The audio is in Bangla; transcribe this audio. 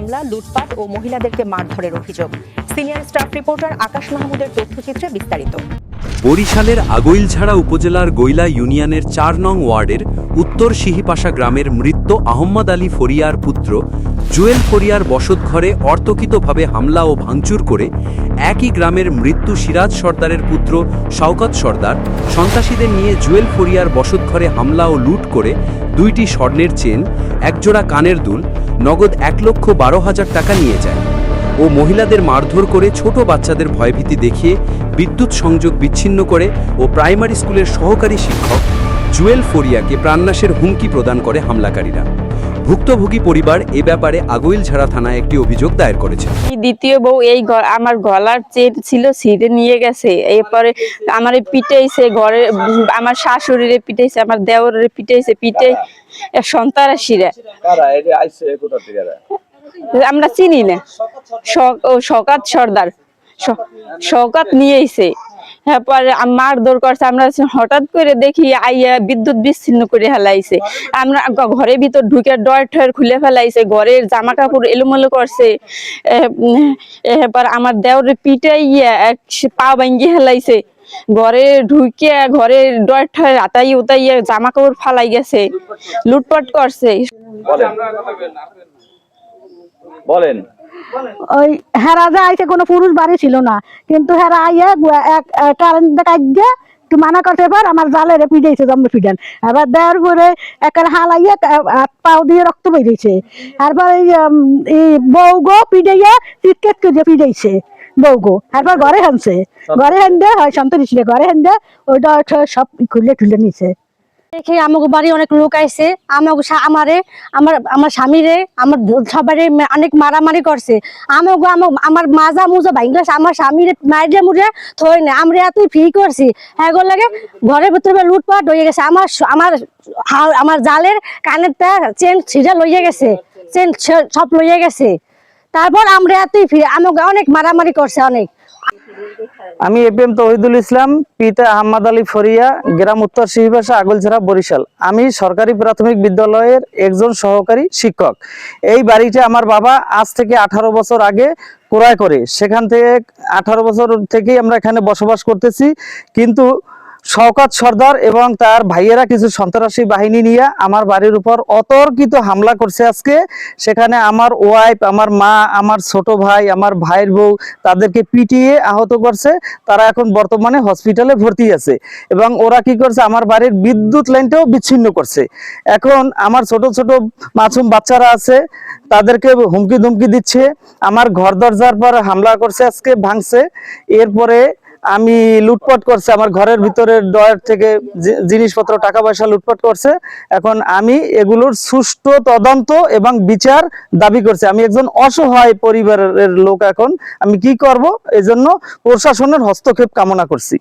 হামলা লুটপাট ও মহিলাদেরকে মারধরের অভিযোগ। সিনিয়র স্টাফ রিপোর্টার আকাশ মাহমুদের তথ্যচিত্রে বিস্তারিত। বরিশালের আগৈলঝাড়া উপজেলার গৈলা ইউনিয়নের চার নং ওয়ার্ডের উত্তর সিহিপাশা গ্রামের মৃত আহম্মদ আলী ফরিয়ার পুত্র জুয়েল ফরিয়ার বসতঘরে অর্তকিতভাবে হামলা ও ভাঙচুর করে একই গ্রামের মৃত্যু সিরাজ সর্দারের পুত্র শওকত সর্দার। সন্ত্রাসীদের নিয়ে জুয়েল ফরিয়ার বসতঘরে হামলা ও লুট করে দুইটি স্বর্ণের চেন, একজোড়া কানের দুল, নগদ এক লক্ষ বারো হাজার টাকা নিয়ে যায়। ও মহিলাদের মারধর করে ছোট বাচ্চাদের ভয়ভীতি দেখিয়ে বিদ্যুৎ সংযোগ বিচ্ছিন্ন করে ও প্রাইমারি স্কুলের সহকারী শিক্ষক জুয়েল ফরিয়াকে প্রাণনাশের হুমকি প্রদান করে হামলাকারীরা। ভুক্তভোগী পরিবার এ ব্যাপারে আগৈলঝাড়া থানায় একটি অভিযোগ দায়ের করেছে। এই দ্বিতীয় বউ এই আমার গলার চেন ছিল ছিঁড়ে নিয়ে গেছে। এরপরে আমার পিটাইছে ঘরে আমার শাশুড়িরে পিটাইছে আমার দেওরের পিটাইছে পিটে এরা? আমরা চিনি না। শকাত সর্দার। শকাত নিয়ে এসে তারপরে মার দৌড় করছে, আমরা হঠাৎ করে দেখি আইয়া বিদ্যুৎ বিচ্ছিন্ন করে ফেলাইছে। আমরা ঘরের ভিতর ঢুকে ডর ঠর খুলে ফেলাইছে, ঘরের জামা কাপড় এলোমেলো করছে। এরপর আমার দেওরের পিটাইয়া পা ভাঙ্গি ফেলাইছে। ঘরে ঢুকে ঘরে ডর ঠর আতাই উতাইয়া জামা কাপড় ফালাই গেছে, লুটপাট করছে। বলেন। ওই হেরা যে আইছে কোনো পুরুষ বাড়ি ছিল না। কিন্তু হেরা আইয়া কারেন্ট দেখাই দিয়ে মানা করতে পার আমার জালের পিটাইছে, জম্ম পিটান। এবার দেওয়ার পরে একের হালাইয়া পাও দিয়ে রক্ত বেরিয়েছে। তারপর এই বউ গো পিটাইয়া চিৎকেট করে পিটাইছে, বউ গো। তারপর ঘরে হানছে। ঘরে হান্দে হয় সন্তরি ছিল, ঘরে হান্দে ওইটা সব খুলে খুলে নিছে। দেখে আমাকে বাড়ি অনেক লোক আইছে। আমাকে আমারে, আমার আমার স্বামীরে, আমার সবারে অনেক মারামারি করছে। আমাকে আমা- আমার মাজা মুজা ভাঙ্গা আমার স্বামীরে মাইরে মুড়ে থই না। আমরা এতই ফ্রি করছি। হ্যাঁ লাগে, ঘরের ভিতরে লুটপাট হয়ে গেছে। আমার আমার আমার জালের কানেরটা চেন ছিঁড়ে লইয়া গেছে। চেন সব লইয়া গেছে। তারপর আমরা এতই ফ্রি। আমাকে অনেক মারামারি করছে অনেক। আমি এপিএম তহিদুল ইসলাম, পিতা আহমদ আলী ফরিয়া, গ্রাম উত্তর শিহিবাসা আগলছড়া, বরিশাল। আমি সরকারি প্রাথমিক বিদ্যালয়ের একজন সহকারী শিক্ষক। এই বাড়িটা আমার বাবা আজ থেকে আঠারো বছর আগে ক্রয় করে। সেখান থেকে আঠারো বছর থেকেই আমরা এখানে বসবাস করতেছি। কিন্তু শওকত সর্দার এবং তার ভাইয়েরা কিছু সন্ত্রাসী বাহিনী নিয়ে আমার বাড়ির উপর অতর্কিত হামলা করছে আজকে। সেখানে আমার ওয়াইফ আমার মা, আমার ছোট ভাই, আমার ভাইয়ের বউ তাদেরকে পিটিয়ে আহত করছে। তারা এখন বর্তমানে হসপিটালে ভর্তি আছে এবং ওরা কি করছে? আমার বাড়ির বিদ্যুৎ লাইনটাও বিচ্ছিন্ন করছে। এখন আমার ছোট ছোট মাসুম বাচ্চারা আছে, তাদেরকে হুমকি ধুমকি দিচ্ছে। আমার ঘর দরজার পর হামলা করছে আজকে, ভাঙছে। এরপরে আমি লুটপাট করছে, আমার ঘরের ভিতরে ডয়ার থেকে জিনিসপত্র টাকা পয়সা লুটপাট করছে। এখন আমি এগুলোর সুষ্ঠু তদন্ত এবং বিচার দাবি করছি। আমি একজন অসহায় পরিবারের লোক এখন। আমি কি করব? এজন্য প্রশাসনের হস্তক্ষেপ কামনা করছি।